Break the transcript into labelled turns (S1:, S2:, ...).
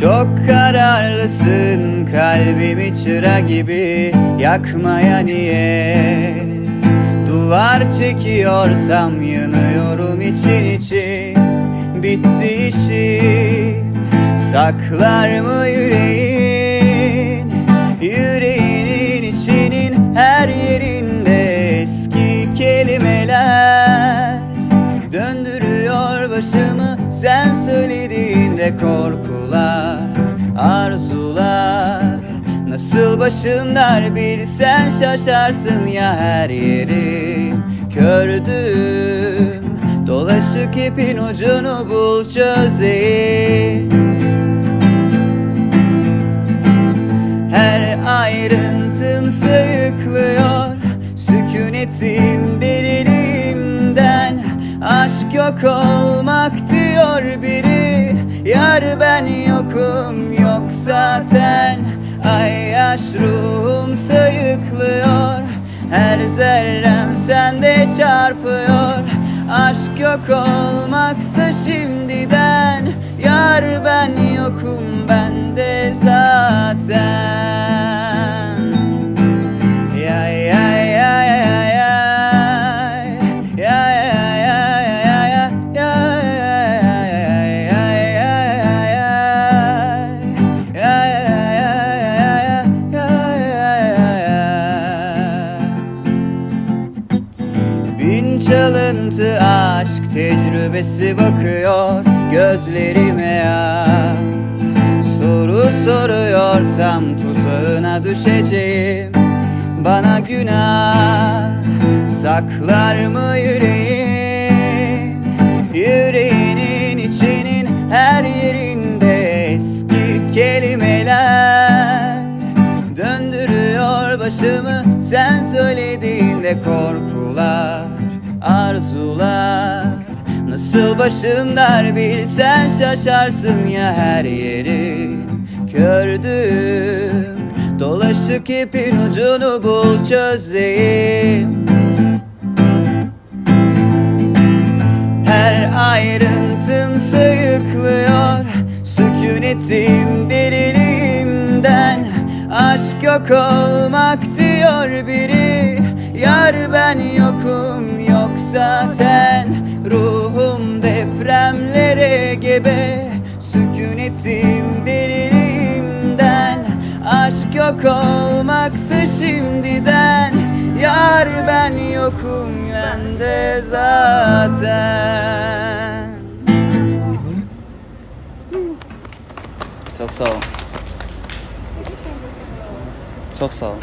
S1: Çok kararlısın kalbimi çıra gibi. Yakmaya niyet. Duvar çekiyorsam yanıyorum için için. Bitti işim Saklar mı yüreğin? Yüreğinin içinin her yerinde eski kelimeler. Döndürüyor başımı sen söylediğinde korkular Nasıl başım dar bilsen şaşarsın ya her yerim. Kördüm Dolaşık ipin ucunu bul çözeyim. Her ayrıntın sayıklıyor Sükunetim delilimden. Aşk yok olmak diyor biri Yar ben yokum yok zaten Ay yaş ruhum sayıklıyor. Her zerrem sende çarpıyor. Aşk yok olmaksa çalıntı aşk tecrübesi bakıyor gözlerime ya. Soru soruyorsam tuzağına düşeceğim Bana günah saklar mı yüreğin? Yüreğinin içinin her yerinde eski kelimeler Döndürüyor başımı. Sen söylediğinde korkular Arzular. Nasıl başım dar bilsen şaşarsın ya her yeri. Kördüm Dolaşık ipin ucunu bul çözeyim. Her ayrıntım sayıklıyor Sükunetim delilimden Aşk yok olmak diyor biri Yar ben yokum yok zaten. Ruhum depremlere gebe. Sükunetim delilimden. Aşk yok olmaksa şimdiden. Yar ben yokum bende zaten. Çok sağ olun. Çok sağ olun.